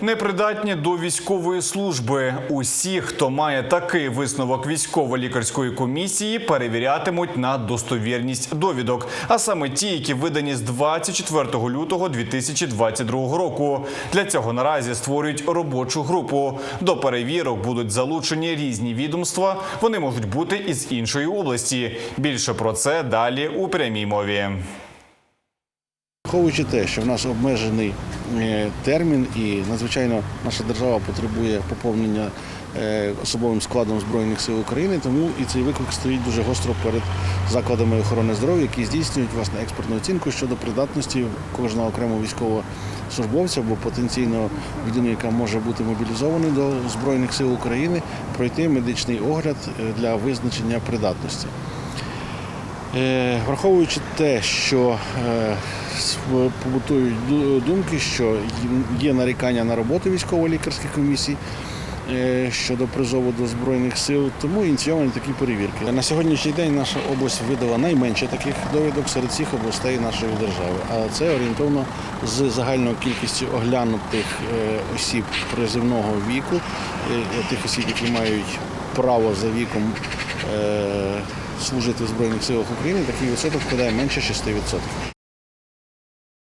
Непридатні до військової служби. Усі, хто має такий висновок військово-лікарської комісії, перевірятимуть на достовірність довідок. А саме ті, які видані з 24 лютого 2022 року. Для цього наразі створюють робочу групу. До перевірок будуть залучені різні відомства. Вони можуть бути із іншої області. Більше про це далі у прямій мові. Враховуючи те, що в нас обмежений е, термін і надзвичайно наша держава потребує поповнення е, особовим складом Збройних сил України, тому і цей виклик стоїть дуже гостро перед закладами охорони здоров'я, які здійснюють власне експертну оцінку щодо придатності кожного окремого військового службовця або потенційно людини, яка може бути мобілізованою до Збройних сил України, пройти медичний огляд е, для визначення придатності. Е, Враховуючи те, що е, побутують думки, що є нарікання на роботу військово-лікарських комісій е, щодо призову до Збройних сил, тому ініційовані такі перевірки. На сьогоднішній день наша область видала найменше таких довідок серед всіх областей нашої держави. А це орієнтовно з загальною кількістю оглянутих осіб призивного віку, тих осіб, які мають право за віком служити в Збройних силах України, такий відсоток складає менше 6%.